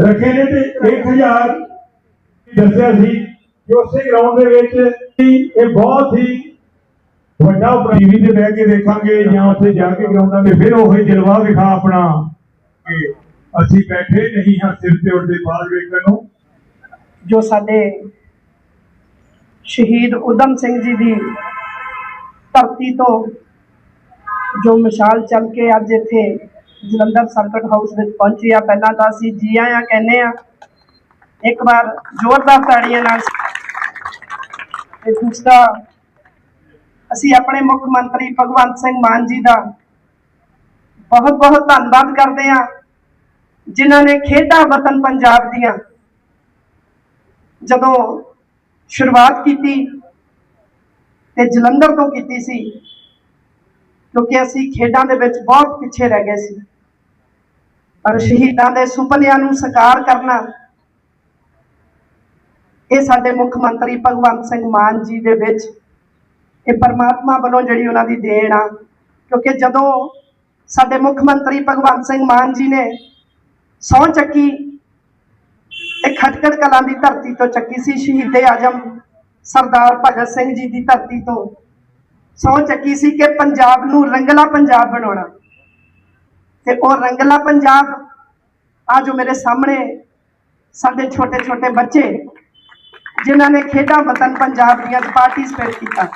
ਰੱਖੇ ਨੇ ਤੇ 1000 ਦੱਸਿਆ ਸੀ ਕਿ ਉਸੇ ਗਰਾਊਂਡ ਦੇ ਵਿੱਚ ਇਹ ਬਹੁਤ ਹੀ ਵੱਡਾ ਟੀਵੀ ਤੇ ਬਹਿ ਕੇ ਦੇਖਾਂਗੇ ਜਾਂ ਉੱਥੇ ਜਾ ਕੇ ਗਰਾਊਂਡਾਂ 'ਤੇ ਫਿਰ ਉਹ ਜਲਵਾ ਵਿਖਾ ਆਪਣਾ ਕਿ ਅਸੀਂ ਬੈਠੇ ਨਹੀਂ ਹਾਂ ਸਿਰ ਤੇ ਉੱਡਦੇ ਬਾਜ ਵੇਖਣ ਨੂੰ। ਜੋ ਸਾਡੇ ਸ਼ਹੀਦ ਉਦਮ ਸਿੰਘ ਜੀ ਦੀ ਧਰਤੀ ਤੋਂ ਜੋ ਮਿਸਾਲ ਚੱਲ ਕੇ ਅੱਜ ਇੱਥੇ ਜਲੰਧਰ ਸਰਕਟ ਹਾਊਸ ਵਿੱਚ ਪਹੁੰਚੀ ਆ। ਪਹਿਲਾਂ ਤਾਂ ਅਸੀਂ ਜੀ ਆਇਆਂ ਕਹਿੰਦੇ ਆ, ਇੱਕ ਵਾਰ ਜ਼ੋਰਦਾਰ ਤਾੜੀਆਂ ਨਾਲ ਤੇ ਦੂਸਰਾ, ਅਸੀਂ ਆਪਣੇ ਮੁੱਖ ਮੰਤਰੀ ਭਗਵੰਤ ਸਿੰਘ ਮਾਨ ਜੀ ਦਾ ਬਹੁਤ ਬਹੁਤ ਧੰਨਵਾਦ ਕਰਦੇ ਆ, ਜਿਨ੍ਹਾਂ ਨੇ ਖੇਡਾਂ ਵਤਨ ਪੰਜਾਬ ਦੀਆਂ ਜਦੋਂ ਸ਼ੁਰੂਆਤ ਕੀਤੀ ਤੇ ਜਲੰਧਰ ਤੋਂ ਕੀਤੀ ਸੀ ਕਿਉਂਕਿ ਅਸੀਂ ਖੇਡਾਂ ਦੇ ਵਿੱਚ ਬਹੁਤ ਪਿੱਛੇ ਰਹਿ ਗਏ ਸੀ। ਪਰ ਸ਼ਹੀਦਾਂ ਦੇ ਸੁਪਨਿਆਂ ਨੂੰ ਸਾਕਾਰ ਕਰਨਾ, ਇਹ ਸਾਡੇ ਮੁੱਖ ਮੰਤਰੀ ਭਗਵੰਤ ਸਿੰਘ ਮਾਨ ਜੀ ਦੇ ਵਿੱਚ ਇਹ ਪਰਮਾਤਮਾ ਵੱਲੋਂ ਜਿਹੜੀ ਉਹਨਾਂ ਦੀ ਦੇਣ ਆ, ਕਿਉਂਕਿ ਜਦੋਂ ਸਾਡੇ ਮੁੱਖ ਮੰਤਰੀ ਭਗਵੰਤ ਸਿੰਘ ਮਾਨ ਜੀ ਨੇ ਸਹੁੰ ਚੱਕੀ ਇਹ ਖਟਕੜ ਕਲਾਂ ਦੀ ਧਰਤੀ ਤੋਂ ਚੱਕੀ ਸੀ ਸ਼ਹੀਦੇ ਆਜਮ ਸਰਦਾਰ ਭਗਤ ਸਿੰਘ ਜੀ ਦੀ ਧਰਤੀ ਤੋਂ ਸਹੁੰ ਚੱਕੀ ਸੀ ਕਿ ਪੰਜਾਬ ਨੂੰ ਰੰਗਲਾ ਪੰਜਾਬ ਬਣਾਉਣਾ। ਤੇ ਉਹ ਰੰਗਲਾ ਪੰਜਾਬ ਆ ਜੋ ਮੇਰੇ ਸਾਹਮਣੇ ਸਾਡੇ ਛੋਟੇ ਛੋਟੇ ਬੱਚੇ, ਜਿਨ੍ਹਾਂ ਨੇ ਖੇਡਾਂ ਵਤਨ ਪੰਜਾਬ ਦੀਆਂ ਪਾਰਟਿਸਿਪੇਟ ਕੀਤਾ।